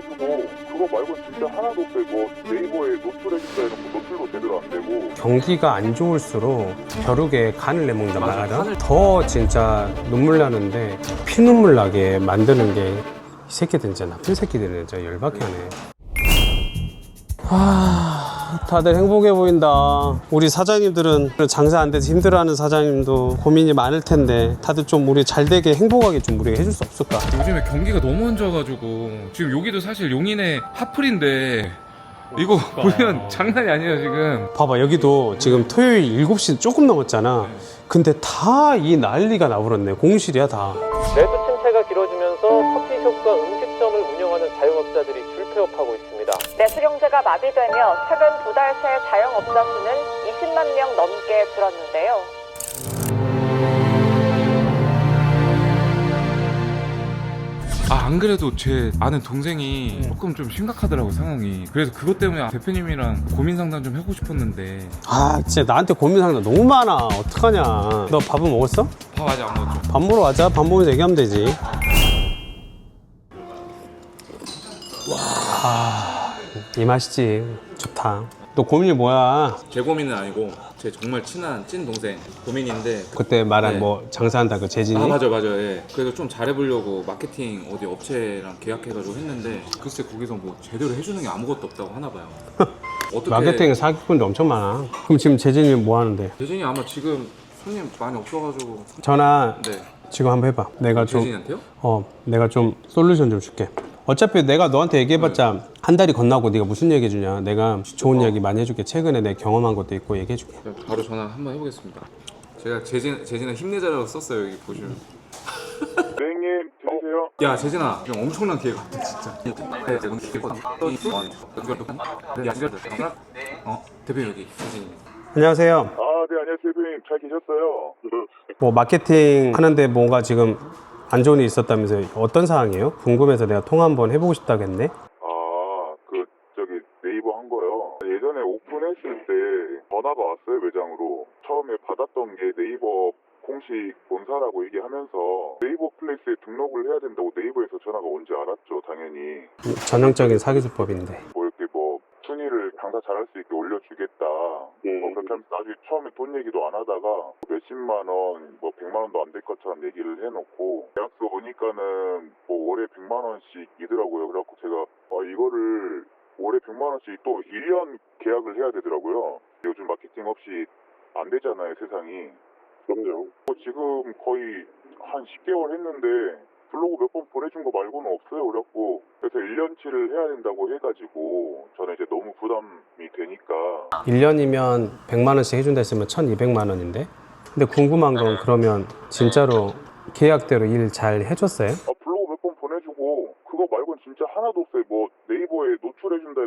보내주고 그거 말고 진짜 하나도 없어요. 뭐 네이버에 노출해준다 해놓고 노출도 제대로 안 되고 경기가 안 좋을수록 벼룩에 간을 내먹는단 말이야. 더 진짜 눈물 나는데 피눈물 나게 만드는 게 이 새끼들 진짜 나쁜 새끼들은 진짜 열받게 하네. 아, 다들 행복해 보인다. 우리 사장님들은 장사 안 돼서 힘들어하는 사장님도 고민이 많을 텐데 다들 좀 우리 잘 되게 행복하게 좀 우리가 해줄 수 없을까? 요즘에 경기가 너무 안 좋아가지고 지금 여기도 사실 용인의 핫플인데 이거 보면 장난이 아니에요 지금. 봐봐 여기도 지금 토요일 7시 조금 넘었잖아. 근데 다 이 난리가 나버렸네. 공실이야 다 경제가 마비되며 최근 두 달 새 자영업자 수는 20만 명 넘게 줄었는데요. 아 안 그래도 제 아는 동생이 조금 좀 심각하더라고 상황이. 그래서 그것 때문에 대표님이랑 고민 상담 좀 하고 싶었는데. 아 진짜 나한테 고민 상담 너무 많아. 어떡하냐. 너 밥은 먹었어? 밥 아직 안 먹었죠? 밥 먹으러 가자. 밥 먹으면서 얘기하면 되지. 와 이 맛이지. 좋다. 너 고민이 뭐야? 제 고민은 아니고 제 정말 친한 찐 동생 고민인데 그때 말한 네. 뭐 장사한다 그 재진이? 아 맞아 맞아. 예. 그래서 좀 잘해보려고 마케팅 어디 업체랑 계약해가지고 했는데 글쎄 거기서 뭐 제대로 해주는 게 아무것도 없다고 하나 봐요. 어떻게 마케팅 사기꾼도 엄청 많아. 그럼 지금 재진이 뭐 하는데? 재진이 아마 지금 손님 많이 없어가지고. 전화 네. 지금 한번 해봐. 내가 좀 재진이한테요? 어, 내가 좀 솔루션 좀 줄게. 어차피 내가 너한테 얘기해봤자 한 달이 건너고 네가 무슨 얘기 해주냐. 내가 좋은 얘기 많이 해줄게. 최근에 내 경험한 것도 있고 얘기해줄게. 그냥 바로 전화 한번 해보겠습니다 제가 재진, 재진아 힘내자라고 썼어요 여기 보시면 선생님 들리세요? 야 재진아 지금 엄청난 기회가 왔다 진짜 어? 대표 여기 재진입니다 안녕하세요. 아 네 안녕하세요 대표님 잘 계셨어요? 뭐 마케팅 하는데 뭔가 지금 안 좋은 일이 있었다면서요. 어떤 상황이에요? 궁금해서 내가 통화 한번 해보고 싶다겠네. 아 그 저기 네이버 한 거요. 예전에 오픈했을 때 전화가 왔어요 매장으로. 처음에 받았던 게 네이버 공식 본사라고 얘기하면서 네이버 플레이스에 등록을 해야 된다고 네이버에서 전화가 온지 알았죠 당연히. 전형적인 사기수법인데. 뭐 이렇게 뭐 순위를 장사 잘할 수 있게 올려주겠다. 뭐 그렇게 하면서 나중에 처음에 돈 얘기도 안 하다가 몇십만 원, 뭐 백만 원도 안 될 것처럼 얘기를 해놓고 계약서 보니까는 뭐 월에 백만 원씩이더라고요. 그래갖고 제가 아, 이거를 월에 백만 원씩 또 1년 계약을 해야 되더라고요. 요즘 마케팅 없이 안 되잖아요, 세상이. 그럼요. 지금 거의 한 10개월 했는데 블로그 몇 번 보내준 거 말고는 없어요. 그래갖고 그래서 1년치를 해야 된다고 해가지고 저는 이제 너무 부담이 되니까 1년이면 100만 원씩 해준다 했으면 1200만 원인데. 근데 궁금한 건 그러면 진짜로 계약대로 일 잘 해줬어요? 아, 블로그 몇 번 보내주고 그거 말고는 진짜 하나도 없어요. 뭐 네이버에 노출해준다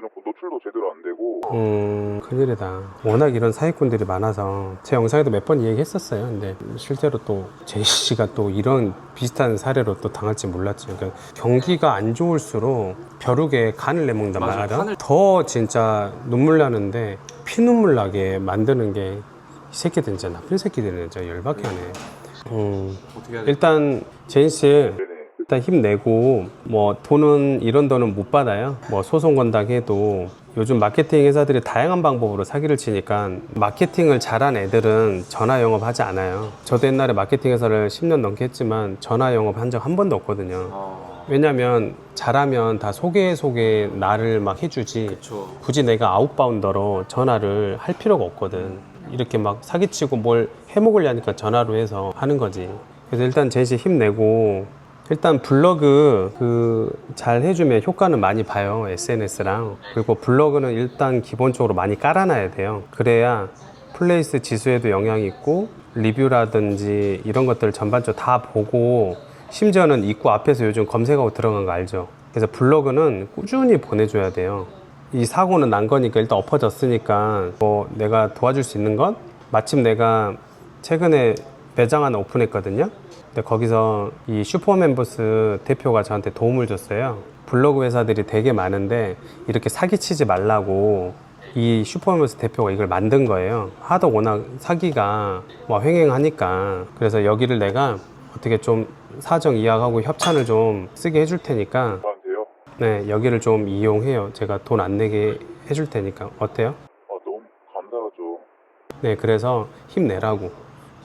노출도 제대로 안 되고 음, 큰일이다. 워낙 이런 사기꾼들이 많아서 제 영상에도 몇 번 얘기했었어요. 근데 실제로 또 제이 씨가 또 이런 비슷한 사례로 또 당할지 몰랐죠. 그러니까 경기가 안 좋을수록 벼룩에 간을 내먹는단 맞아, 말이야. 간을- 더 진짜 눈물 나는데 피눈물 나게 만드는 게 이 새끼들 진짜 나쁜 새끼들은 진짜 열받게 하네. 음, 어떻게 해야 돼? 일단 제인 씨 네네. 일단 힘내고 뭐 돈은 이런 돈은 못 받아요. 뭐 소송 건당 해도 요즘 마케팅 회사들이 다양한 방법으로 사기를 치니까 마케팅을 잘한 애들은 전화 영업 하지 않아요. 저도 옛날에 마케팅 회사를 10년 넘게 했지만 전화 영업 한 적 한 번도 없거든요. 아 왜냐면 잘하면 다 소개 소개 나를 막 해주지. 그쵸 굳이 내가 아웃바운더로 전화를 할 필요가 없거든. 이렇게 막 사기치고 뭘 해먹으려니까 전화로 해서 하는 거지. 그래서 일단 제시 힘내고 일단 블로그 그 잘 해주면 효과는 많이 봐요 SNS랑. 그리고 블로그는 일단 기본적으로 많이 깔아놔야 돼요. 그래야 플레이스 지수에도 영향이 있고 리뷰라든지 이런 것들을 전반적으로 다 보고 심지어는 입구 앞에서 요즘 검색하고 들어간 거 알죠? 그래서 블로그는 꾸준히 보내줘야 돼요. 이 사고는 난 거니까 일단 엎어졌으니까 뭐 내가 도와줄 수 있는 건 마침 내가 최근에 매장 하나 오픈했거든요. 근데 거기서 이 슈퍼멤버스 대표가 저한테 도움을 줬어요. 블로그 회사들이 되게 많은데 이렇게 사기치지 말라고 이 슈퍼맨스 대표가 이걸 만든 거예요. 하도 워낙 사기가 뭐 횡행하니까 그래서 여기를 내가 어떻게 좀 사정 이야기하고 협찬을 좀 쓰게 해줄 테니까. 네, 여기를 좀 이용해요. 제가 돈 안 내게 해줄 테니까 어때요? 아, 너무 감사하죠. 네, 그래서 힘내라고.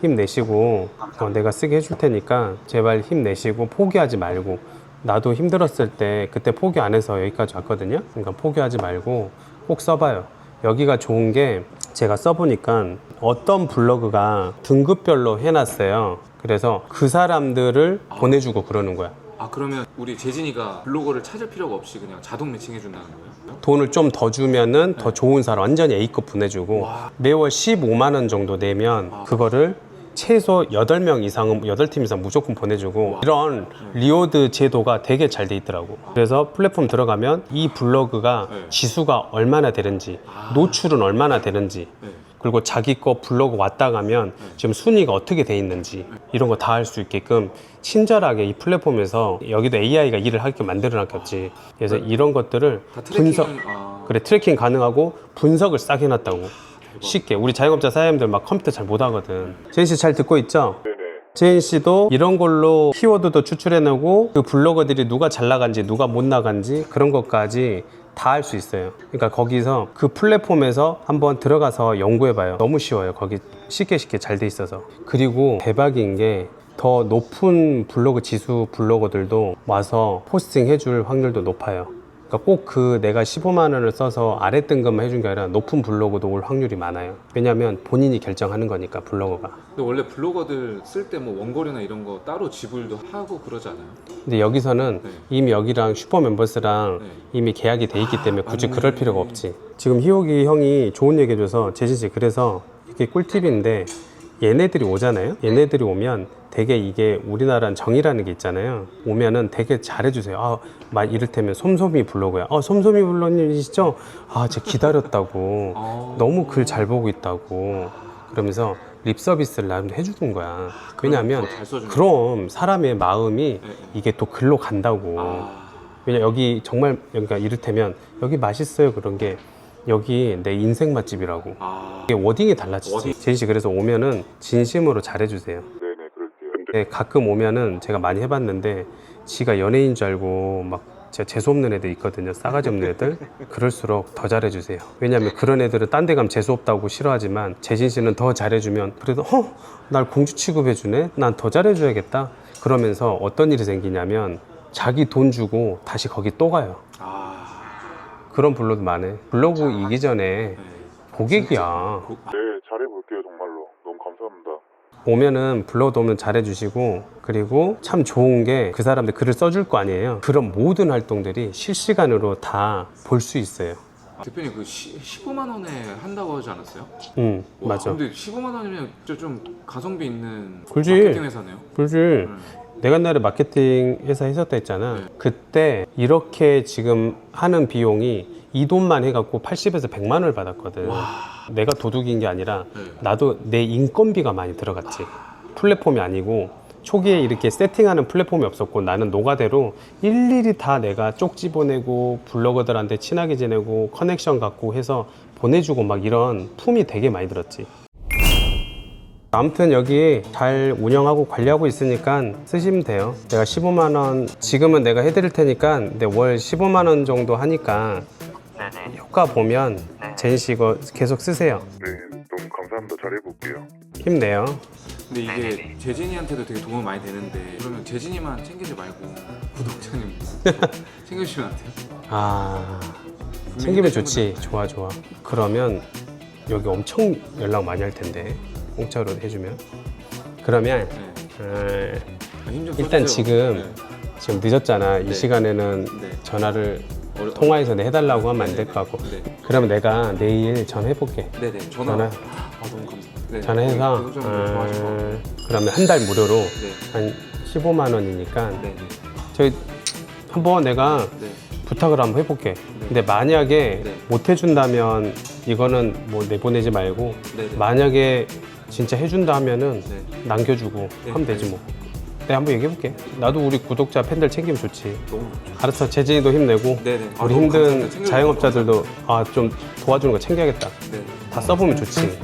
힘내시고 어, 내가 쓰게 해줄 테니까 제발 힘내시고 포기하지 말고 나도 힘들었을 때 그때 포기 안 해서 여기까지 왔거든요. 그러니까 포기하지 말고 꼭 써봐요. 여기가 좋은 게 제가 써보니까 어떤 블로그가 등급별로 해놨어요. 그래서 그 사람들을 보내주고 그러는 거야. 아 그러면 우리 재진이가 블로거를 찾을 필요가 없이 그냥 자동 매칭해 준다는 거예요? 돈을 좀 더 주면은 더 좋은 사람 완전히 A급 보내주고 와. 매월 15만 원 정도 내면 아. 그거를 최소 8명 이상은 8팀 이상 무조건 보내주고 이런 리워드 제도가 되게 잘 돼 있더라고 그래서 플랫폼 들어가면 이 블로그가 네. 지수가 얼마나 되는지 아. 노출은 얼마나 되는지 네. 그리고 자기 거 블로그 왔다 가면 지금 순위가 어떻게 돼 있는지 이런 거 다 할 수 있게끔 친절하게 이 플랫폼에서 여기도 AI가 일을 하게 만들어 놨겠지 그래서 이런 것들을 다 트래킹을 분석 아, 그래 트래킹 가능하고 분석을 싸게 해놨다고 쉽게. 우리 자영업자 사장님들 막 컴퓨터 잘 못하거든. 제인 씨 잘 듣고 있죠? 제인 씨도 이런 걸로 키워드도 추출해내고 그 블로거들이 누가 잘 나간지 누가 못 나간지 그런 것까지 다 할 수 있어요. 그러니까 거기서 그 플랫폼에서 한번 들어가서 연구해봐요. 너무 쉬워요. 거기 쉽게 쉽게 잘 돼 있어서. 그리고 대박인 게 더 높은 블로그 지수 블로거들도 와서 포스팅 해줄 확률도 높아요 그러니까 꼭 그 내가 15만 원을 써서 아래 등급만 해준 게 아니라 높은 블로그도 올 확률이 많아요. 왜냐하면 본인이 결정하는 거니까 블로거가. 근데 원래 블로거들 쓸 때 뭐 원고료나 이런 거 따로 지불도 하고 그러지 않아요? 근데 여기서는 네. 이미 여기랑 슈퍼 멤버스랑 네. 이미 계약이 돼 있기 때문에 굳이 맞네. 그럴 필요가 없지. 지금 희옥이 형이 좋은 얘기 해줘서 재진 씨 그래서 이게 꿀팁인데 얘네들이 오잖아요. 얘네들이 오면 되게 이게 우리나라는 정이라는 게 있잖아요. 오면은 되게 잘해주세요. 아, 막 이를테면 솜솜이 블로그야. 어, 솜솜이 블로님이시죠? 아, 제가 기다렸다고. 아. 너무 글 잘 보고 있다고. 그러면서 립 서비스를 나름 해주는 거야. 왜냐하면 거잘 써주는 그럼 사람의 마음이 네. 이게 또 글로 간다고. 아, 왜냐 여기 정말 그러니까 이를테면 여기 맛있어요 그런 게 여기 내 인생 맛집이라고. 아, 이게 워딩이 달라지지. 워딩. 제인 씨 그래서 오면은 진심으로 잘해주세요. 네네, 그럴게요. 네, 가끔 오면은 제가 많이 해봤는데 지가 연예인 줄 알고 막 진짜 재수없는 애들 있거든요. 싸가지 없는 애들. 그럴수록 더 잘해주세요. 왜냐면 그런 애들은 딴 데 가면 재수없다고 싫어하지만 재진 씨는 더 잘해주면 그래도 어? 날 공주 취급해주네? 난 더 잘해줘야겠다. 그러면서 어떤 일이 생기냐면 자기 돈 주고 다시 거기 또 가요. 아, 그런 블로그 많아. 블로그 이기 전에 네. 고객이야. 고- 네, 잘해볼게요, 정말로. 너무 감사합니다. 오면은 블로그도 오면 잘해주시고 그리고 참 좋은 게 그 사람들 글을 써줄 거 아니에요. 그런 모든 활동들이 실시간으로 다 볼 수 있어요. 아, 대표님 그 시, 15만 원에 한다고 하지 않았어요? 응, 와, 맞아. 근데 15만 원이면 진짜 좀 가성비 있는 그지. 마케팅 회사네요. 그렇지. 음. 내가 옛날에 마케팅 회사 했었다 했잖아. 네. 그때 이렇게 지금 하는 비용이 이 돈만 해갖고 80에서 100만 원을 받았거든. 내가 도둑인 게 아니라 네. 나도 내 인건비가 많이 들어갔지. 플랫폼이 아니고 초기에 이렇게 세팅하는 플랫폼이 없었고 나는 노가대로 일일이 다 내가 쪽지 보내고 블로거들한테 친하게 지내고 커넥션 갖고 해서 보내주고 막 이런 품이 되게 많이 들었지. 아무튼 여기 잘 운영하고 관리하고 있으니까 쓰시면 돼요. 내가 15만 원 지금은 내가 해드릴 테니까 근데 월 15만 원 정도 하니까 효과 보면 제인 씨 이거 계속 쓰세요. 네, 너무 감사합니다. 잘해볼게요. 힘내요. 근데 이게 재진이한테도 되게 도움 많이 되는데 그러면 재진이만 챙기지 말고 구독자님 챙겨주시면 안 돼요? 아 챙기면 좋지. 좋아 좋아. 그러면 여기 엄청 연락 많이 할 텐데 공짜로 해주면. 그러면 네. 어, 일단 지금 지금 늦었잖아. 이 네. 시간에는 네. 전화를 어려- 통화해서 내 해달라고 하면 안 될 것 같고. 네. 그러면 내가 내일 전화해볼게. 네네 전화. 전화. 아 너무 감사합니다. 네. 전화해서 것 같아요. 어, 그러면 한 달 무료로 네. 한 15만 원이니까 네. 저희 한번 내가 네. 부탁을 한번 해볼게. 근데 만약에 네. 못 해준다면 이거는 뭐 내보내지 말고 네. 네. 만약에 진짜 해준다 하면은 네. 남겨주고 네. 하면 되지 뭐. 내가 한번 얘기해볼게. 나도 우리 구독자 팬들 챙기면 좋지. 너무 알았어. 재진이도 힘내고 네네. 아, 우리 너무 힘든 감사합니다. 챙겨주셔서 자영업자들도 아 좀 도와주는 거 챙겨야겠다. 네. 다 써보면 좋지.